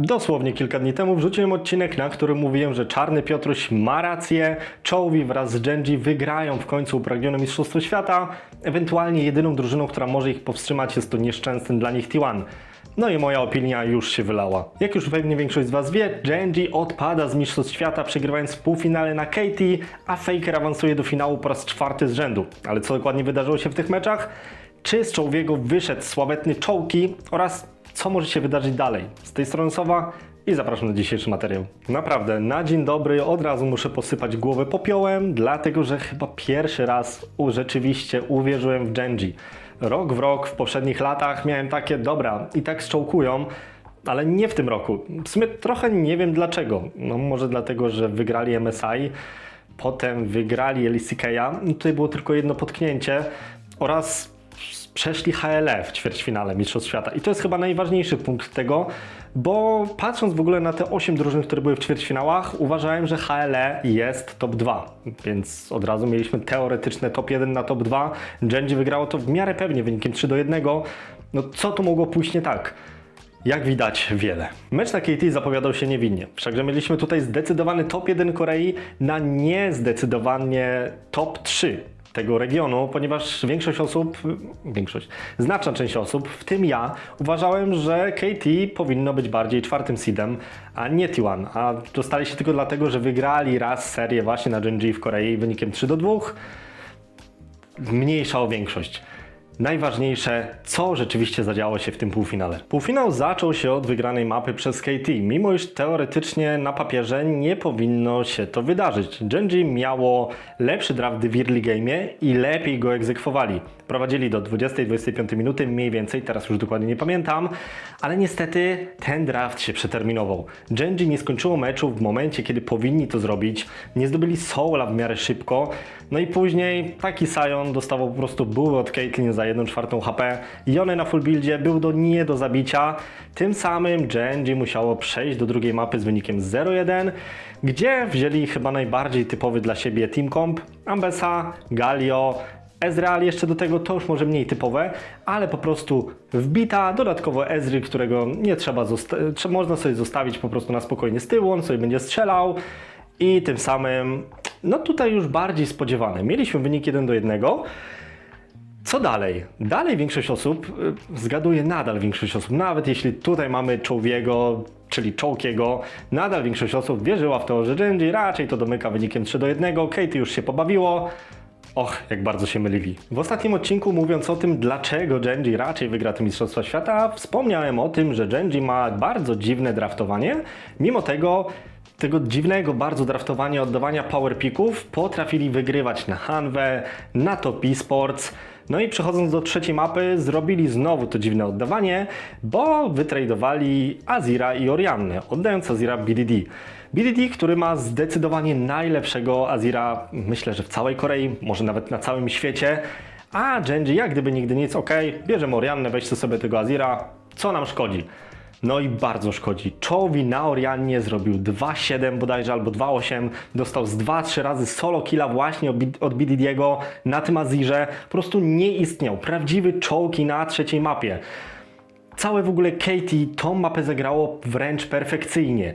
Dosłownie kilka dni temu wrzuciłem odcinek, na którym mówiłem, że Czarny Piotruś ma rację, Czołwi wraz z Genji wygrają w końcu upragnione Mistrzostwo Świata, ewentualnie jedyną drużyną, która może ich powstrzymać jest to nieszczęsny dla nich T1. No i moja opinia już się wylała. Jak już pewnie większość z Was wie, Genji odpada z Mistrzostw Świata, przegrywając w półfinale na Katie, a Faker awansuje do finału po raz czwarty z rzędu. Ale co dokładnie wydarzyło się w tych meczach? Czy z Czołwiego wyszedł sławetny Czołki oraz co może się wydarzyć dalej. Z tej strony Sowa i zapraszam na dzisiejszy materiał. Naprawdę, na dzień dobry od razu muszę posypać głowę popiołem, dlatego że chyba pierwszy raz rzeczywiście uwierzyłem w Genji. Rok w rok w poprzednich latach miałem takie, dobra, i tak szczołkują, ale nie w tym roku. W sumie trochę nie wiem dlaczego. No może dlatego, że wygrali MSI, potem wygrali LCK'a, no tutaj było tylko jedno potknięcie oraz przeszli HLE w ćwierćfinale Mistrzostw Świata. I to jest chyba najważniejszy punkt tego, bo patrząc w ogóle na te 8 drużyn, które były w ćwierćfinałach, uważałem, że HLE jest top 2, więc od razu mieliśmy teoretyczne top 1 na top 2. Genji wygrało to w miarę pewnie wynikiem 3 do 1. No co tu mogło pójść nie tak? Jak widać, wiele. Mecz na KT zapowiadał się niewinnie. Wszakże mieliśmy tutaj zdecydowany top 1 Korei na niezdecydowanie top 3 tego regionu, ponieważ większość osób, większość, znaczna część osób, w tym ja, uważałem, że KT powinno być bardziej czwartym seedem, a nie T1. A dostali się tylko dlatego, że wygrali raz serię właśnie na Genji w Korei wynikiem 3 do 2. Mniejsza o większość. Najważniejsze, co rzeczywiście zadziało się w tym półfinale. Półfinał zaczął się od wygranej mapy przez KT, mimo iż teoretycznie na papierze nie powinno się to wydarzyć. Genji miało lepszy draft w early game i lepiej go egzekwowali. Prowadzili do 20-25 minuty mniej więcej, teraz już dokładnie nie pamiętam, ale niestety ten draft się przeterminował. Genji nie skończyło meczu w momencie, kiedy powinni to zrobić, nie zdobyli soula w miarę szybko, no i później taki Sion dostawał po prostu buły od Caitlyn za 1 czwartą HP. Jone na full buildzie był do nie do zabicia. Tym samym Genji musiało przejść do drugiej mapy z wynikiem 0-1, gdzie wzięli chyba najbardziej typowy dla siebie team comp Ambessa, Galio, Ezreal jeszcze do tego to już może mniej typowe, ale po prostu wbita, dodatkowo Ezry, którego nie trzeba, można sobie zostawić po prostu na spokojnie z tyłu, on sobie będzie strzelał i tym samym, no tutaj już bardziej spodziewane. Mieliśmy wynik 1 do 1. Co dalej? Dalej większość osób, y, zgaduje nadal większość osób, nawet jeśli tutaj mamy Czołwiego, czyli Czołkiego, nadal większość osób wierzyła w to, że Genji raczej to domyka wynikiem 3 do 1, Katie już się pobawiło, Och, jak bardzo się mylili. W ostatnim odcinku mówiąc o tym, dlaczego Genji raczej wygra te Mistrzostwa Świata, wspomniałem o tym, że Genji ma bardzo dziwne draftowanie. Mimo tego, tego dziwnego bardzo draftowania, oddawania power picków, potrafili wygrywać na Hanwę, na Top Esports. No i przechodząc do trzeciej mapy, zrobili znowu to dziwne oddawanie, bo wytradowali Azira i Oriannę, oddając Azira BDD. BDD, który ma zdecydowanie najlepszego Azira, myślę, że w całej Korei, może nawet na całym świecie. A Genji, jak gdyby nigdy nic, ok, bierzemy Oriannę, weźcie sobie tego Azira, co nam szkodzi? No i bardzo szkodzi. Czołwi na Oriannie zrobił 2-7 bodajże albo 2-8. Dostał z 2-3 razy solo killa właśnie od Bid- od BDD'ego na tym Azirze. Po prostu nie istniał. Prawdziwy czołki na trzeciej mapie. Całe w ogóle Katie tą mapę zagrało wręcz perfekcyjnie.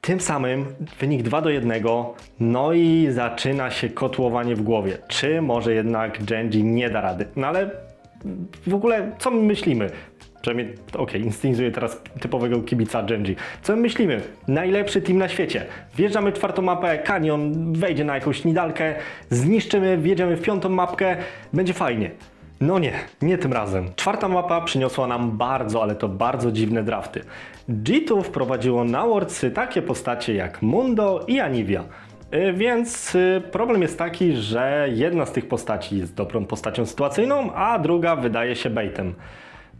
Tym samym wynik 2 do 1, no i zaczyna się kotłowanie w głowie. Czy może jednak Genji nie da rady? No ale w ogóle co my myślimy? Przynajmniej, okej, instynizuję teraz typowego kibica Genji. Co my myślimy? Najlepszy team na świecie. Wjeżdżamy w czwartą mapę, Kanion wejdzie na jakąś nidalkę, zniszczymy, wjedziemy w piątą mapkę, będzie fajnie. No nie, nie tym razem. Czwarta mapa przyniosła nam bardzo, ale to bardzo dziwne drafty. G2 wprowadziło na Worldsy takie postacie jak Mundo i Anivia. Y, Więc y, problem jest taki, że jedna z tych postaci jest dobrą postacią sytuacyjną, a druga wydaje się baitem.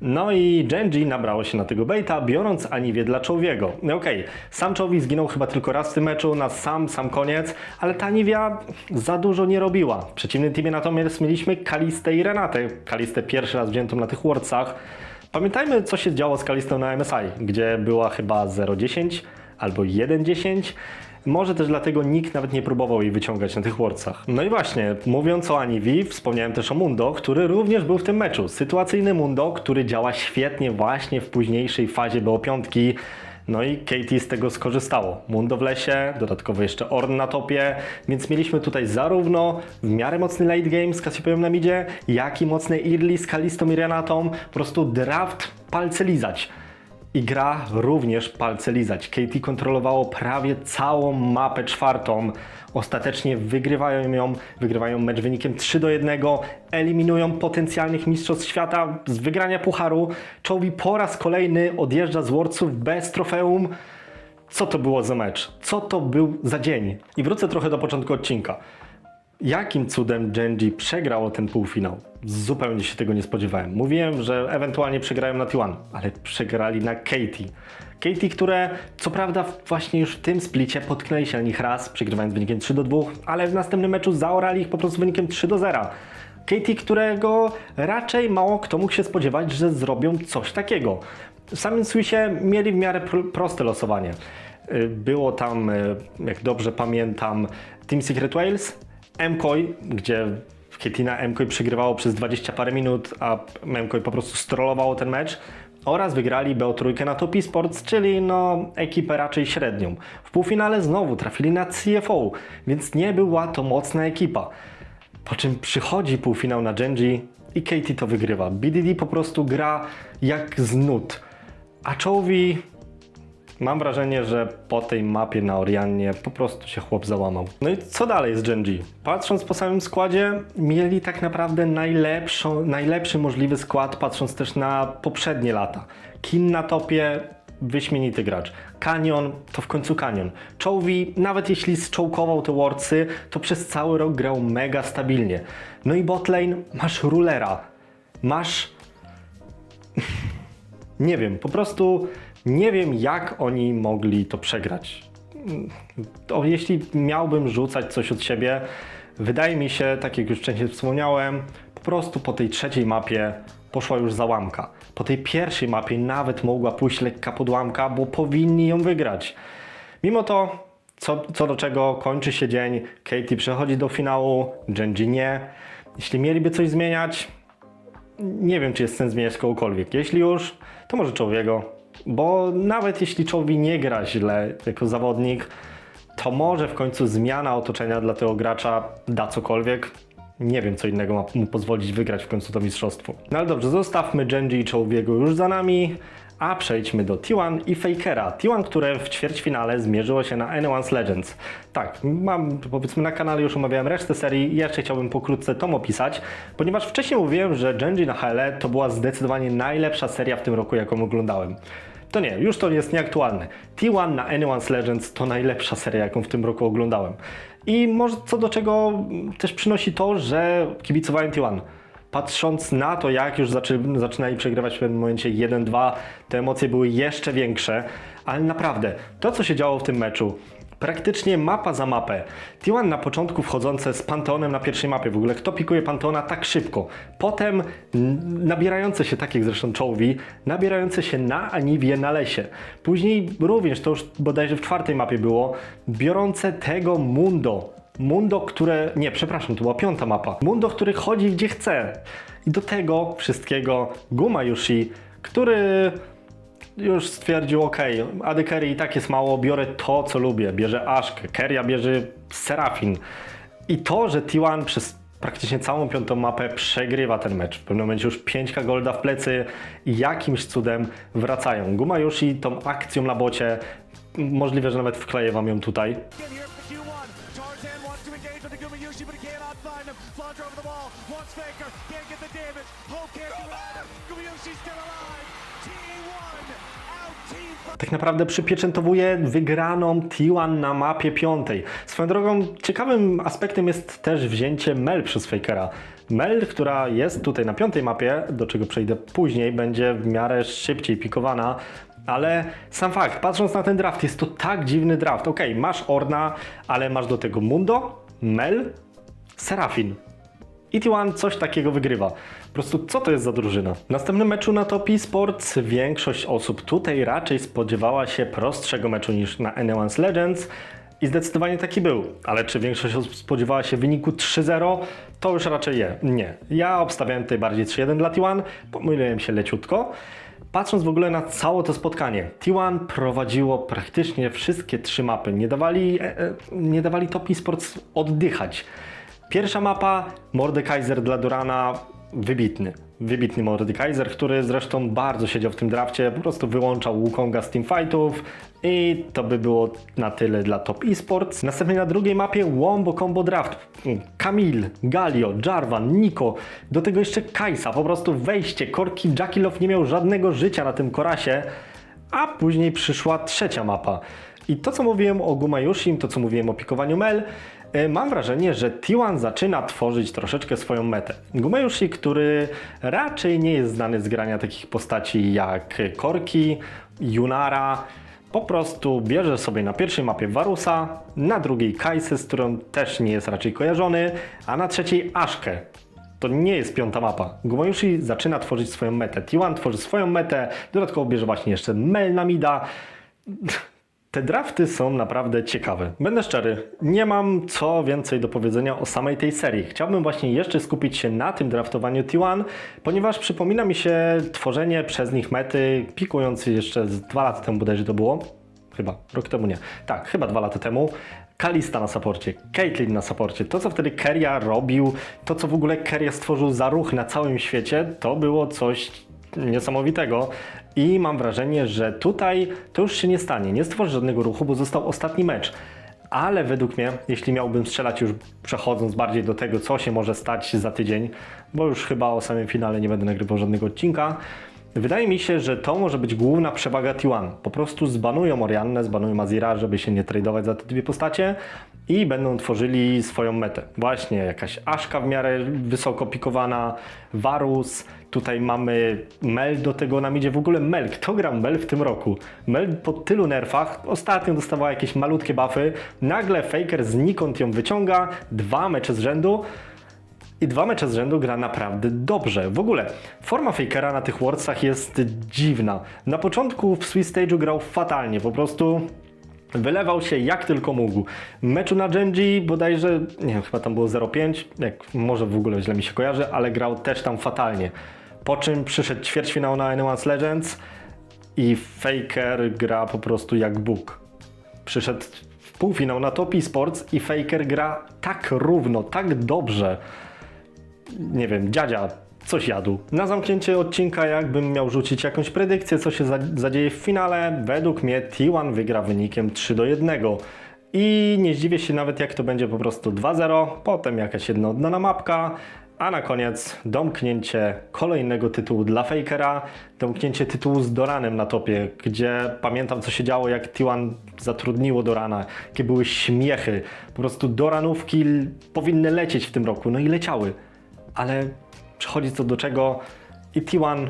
No i Genji nabrało się na tego baita, biorąc Aniwię dla Czołwiego. No Okej, sam Czołwi zginął chyba tylko raz w tym meczu, na sam, sam koniec, ale ta Aniwia za dużo nie robiła. W przeciwnym teamie natomiast mieliśmy Kalistę i Renatę. Kalistę pierwszy raz wziętą na tych Worldsach. Pamiętajmy, co się działo z Kalistą na MSI, gdzie była chyba 0-10 albo 1-10. Może też dlatego nikt nawet nie próbował jej wyciągać na tych Worldsach. No i właśnie, mówiąc o Anivi, wspomniałem też o Mundo, który również był w tym meczu. Sytuacyjny Mundo, który działa świetnie właśnie w późniejszej fazie BO5. No i Katie z tego skorzystało. Mundo w lesie, dodatkowo jeszcze Orn na topie, więc mieliśmy tutaj zarówno w miarę mocny late game z Cassiopeią na midzie, jak i mocny early z Kalistą i Renatą. Po prostu draft palce lizać. I gra również palce lizać. Katie kontrolowało prawie całą mapę czwartą. Ostatecznie wygrywają ją, wygrywają mecz wynikiem 3 do 1, eliminują potencjalnych mistrzostw świata z wygrania pucharu. Czołwi po raz kolejny odjeżdża z Worldsów bez trofeum. Co to było za mecz? Co to był za dzień? I wrócę trochę do początku odcinka. Jakim cudem Genji przegrało ten półfinał? Zupełnie się tego nie spodziewałem. Mówiłem, że ewentualnie przegrają na T1, ale przegrali na Katie. Katie, które co prawda właśnie już w tym splicie potknęli się na nich raz, przegrywając wynikiem 3 do 2, ale w następnym meczu zaorali ich po prostu wynikiem 3 do 0. Katie, którego raczej mało kto mógł się spodziewać, że zrobią coś takiego. W samym Swissie mieli w miarę pr- proste losowanie. Y, Było tam, y, jak dobrze pamiętam, Team Secret Wales, MKOI, gdzie Ketina MKOI przegrywało przez 20 parę minut, a MKOI po prostu strollowało ten mecz. Oraz wygrali BO3 na Top Sports, czyli no ekipę raczej średnią. W półfinale znowu trafili na CFO, więc nie była to mocna ekipa. Po czym przychodzi półfinał na Genji i Katie to wygrywa. BDD po prostu gra jak z nut. A Czołwi Mam wrażenie, że po tej mapie na Orianie po prostu się chłop załamał. No i co dalej z Genji? Patrząc po samym składzie, mieli tak naprawdę najlepszą, najlepszy możliwy skład, patrząc też na poprzednie lata. Kin na topie, wyśmienity gracz. Canyon to w końcu Canyon. Czołwi, nawet jeśli zczołkował te Worldsy, to przez cały rok grał mega stabilnie. No i botlane, masz rulera. Masz nie wiem, po prostu nie wiem, jak oni mogli to przegrać. To jeśli miałbym rzucać coś od siebie, wydaje mi się, tak jak już wcześniej wspomniałem, po prostu po tej trzeciej mapie poszła już załamka. Po tej pierwszej mapie nawet mogła pójść lekka podłamka, bo powinni ją wygrać. Mimo to, co, co do czego kończy się dzień, Katie przechodzi do finału, Genji nie. Jeśli mieliby coś zmieniać, nie wiem, czy jest sens zmieniać kogokolwiek. Jeśli już, to może Czołwiego. Bo nawet jeśli Czołwi nie gra źle jako zawodnik, to może w końcu zmiana otoczenia dla tego gracza da cokolwiek. Nie wiem, co innego ma mu pozwolić wygrać w końcu to mistrzostwo. No ale dobrze, zostawmy Genji i Czołwiego już za nami, a przejdźmy do T1 i Fakera. T1, które w ćwierćfinale zmierzyło się na Anyone's Legends. Tak, mam, powiedzmy na kanale już omawiałem resztę serii i jeszcze chciałbym pokrótce tom opisać, ponieważ wcześniej mówiłem, że Genji na HL to była zdecydowanie najlepsza seria w tym roku, jaką oglądałem. To nie, już to jest nieaktualne. T1 na Anyone's Legends to najlepsza seria, jaką w tym roku oglądałem. I może co do czego też przynosi to, że kibicowałem T1 patrząc na to, jak już zaczy, zaczynali przegrywać w pewnym momencie 1-2, te emocje były jeszcze większe, ale naprawdę, to co się działo w tym meczu, praktycznie mapa za mapę. T1 na początku wchodzące z Panteonem na pierwszej mapie, w ogóle kto pikuje Panteona tak szybko. Potem nabierające się, tak jak zresztą Czołwi, nabierające się na Aniwie na lesie. Później również, to już bodajże w czwartej mapie było, biorące tego Mundo, Mundo, które. Nie, przepraszam, to była piąta mapa. Mundo, który chodzi gdzie chce. I do tego wszystkiego Guma Yushi, który już stwierdził, ok, AD Carry i tak jest mało, biorę to, co lubię. Bierze Ashkę, Keria bierze Serafin. I to, że T1 przez praktycznie całą piątą mapę przegrywa ten mecz. W pewnym momencie już 5k golda w plecy i jakimś cudem wracają. Guma Yushi tą akcją na bocie, możliwe, że nawet wkleję wam ją tutaj. Tak naprawdę przypieczętowuje wygraną T1 na mapie piątej. Swoją drogą, ciekawym aspektem jest też wzięcie Mel przez Fakera. Mel, która jest tutaj na piątej mapie, do czego przejdę później, będzie w miarę szybciej pikowana, ale sam fakt, patrząc na ten draft, jest to tak dziwny draft. Okej, masz Orna, ale masz do tego Mundo, Mel, Serafin. I T1 coś takiego wygrywa. Po prostu co to jest za drużyna? W następnym meczu na Top Sports większość osób tutaj raczej spodziewała się prostszego meczu niż na Anyone's Legends. I zdecydowanie taki był. Ale czy większość osób spodziewała się wyniku 3-0? To już raczej je. nie. Ja obstawiałem tutaj bardziej 3-1 dla T1, pomyliłem się leciutko. Patrząc w ogóle na całe to spotkanie, T1 prowadziło praktycznie wszystkie trzy mapy. Nie dawali, e, e, nie dawali Top Esports oddychać. Pierwsza mapa, Mordekaiser dla Durana, wybitny. Wybitny Mordekaiser, który zresztą bardzo siedział w tym drafcie, po prostu wyłączał Wukonga z teamfightów i to by było na tyle dla Top Esports. Następnie na drugiej mapie Wombo Combo Draft. Kamil, Galio, Jarvan, Niko, do tego jeszcze Kajsa, po prostu wejście. Korki Jackilow nie miał żadnego życia na tym korasie, a później przyszła trzecia mapa. I to, co mówiłem o Gumajushim, to, co mówiłem o pikowaniu Mel, mam wrażenie, że T1 zaczyna tworzyć troszeczkę swoją metę. Gumajushi, który raczej nie jest znany z grania takich postaci jak Korki, Junara, po prostu bierze sobie na pierwszej mapie Varusa, na drugiej Kajsę, z którą też nie jest raczej kojarzony, a na trzeciej Aszkę. To nie jest piąta mapa. Gumayushi zaczyna tworzyć swoją metę. T1 tworzy swoją metę, dodatkowo bierze właśnie jeszcze Mel na mida. Te drafty są naprawdę ciekawe. Będę szczery, nie mam co więcej do powiedzenia o samej tej serii. Chciałbym właśnie jeszcze skupić się na tym draftowaniu T1, ponieważ przypomina mi się tworzenie przez nich mety, pikując jeszcze z dwa lata temu bodajże to było. Chyba, rok temu nie. Tak, chyba dwa lata temu. Kalista na saporcie, Caitlyn na saporcie. To, co wtedy Keria robił, to, co w ogóle Keria stworzył za ruch na całym świecie, to było coś niesamowitego. I mam wrażenie, że tutaj to już się nie stanie. Nie stworzy żadnego ruchu, bo został ostatni mecz. Ale według mnie, jeśli miałbym strzelać już przechodząc bardziej do tego, co się może stać za tydzień, bo już chyba o samym finale nie będę nagrywał żadnego odcinka, Wydaje mi się, że to może być główna przewaga T1. Po prostu zbanują Oriannę, zbanują Azira, żeby się nie tradować za te dwie postacie i będą tworzyli swoją metę. Właśnie jakaś Aszka w miarę wysoko pikowana, Varus, tutaj mamy Mel do tego nam idzie. W ogóle Mel, kto gra Mel w tym roku? Mel po tylu nerfach, ostatnio dostawała jakieś malutkie buffy, nagle Faker znikąd ją wyciąga, dwa mecze z rzędu, i dwa mecze z rzędu gra naprawdę dobrze. W ogóle forma Fakera na tych Worldsach jest dziwna. Na początku w Swiss Stage'u grał fatalnie, po prostu wylewał się jak tylko mógł. Meczu na Genji bodajże, nie wiem, chyba tam było 0,5, jak może w ogóle źle mi się kojarzy, ale grał też tam fatalnie. Po czym przyszedł ćwierćfinał na Anyone's Legends i Faker gra po prostu jak Bóg przyszedł w półfinał na Top Esports i Faker gra tak równo, tak dobrze. Nie wiem, dziadzia coś jadł. Na zamknięcie odcinka, jakbym miał rzucić jakąś predykcję, co się za- zadzieje w finale, według mnie T1 wygra wynikiem 3 do 1. I nie zdziwię się nawet, jak to będzie po prostu 2-0, potem jakaś jedna oddana mapka, a na koniec domknięcie kolejnego tytułu dla Fakera, domknięcie tytułu z Doranem na topie, gdzie pamiętam co się działo, jak T1 zatrudniło Dorana, jakie były śmiechy. Po prostu Doranówki powinny lecieć w tym roku, no i leciały. Ale przychodzi co do czego i T1,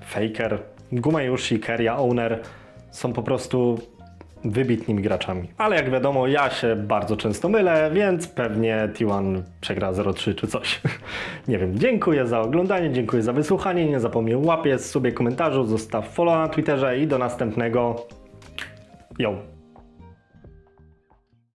Faker, Gumayushi, Keria, Owner są po prostu wybitnymi graczami. Ale jak wiadomo, ja się bardzo często mylę, więc pewnie T1 przegra 0-3 czy coś. Nie wiem. Dziękuję za oglądanie, dziękuję za wysłuchanie. Nie zapomnij łapie, sobie komentarzu, zostaw follow na Twitterze i do następnego. Yo!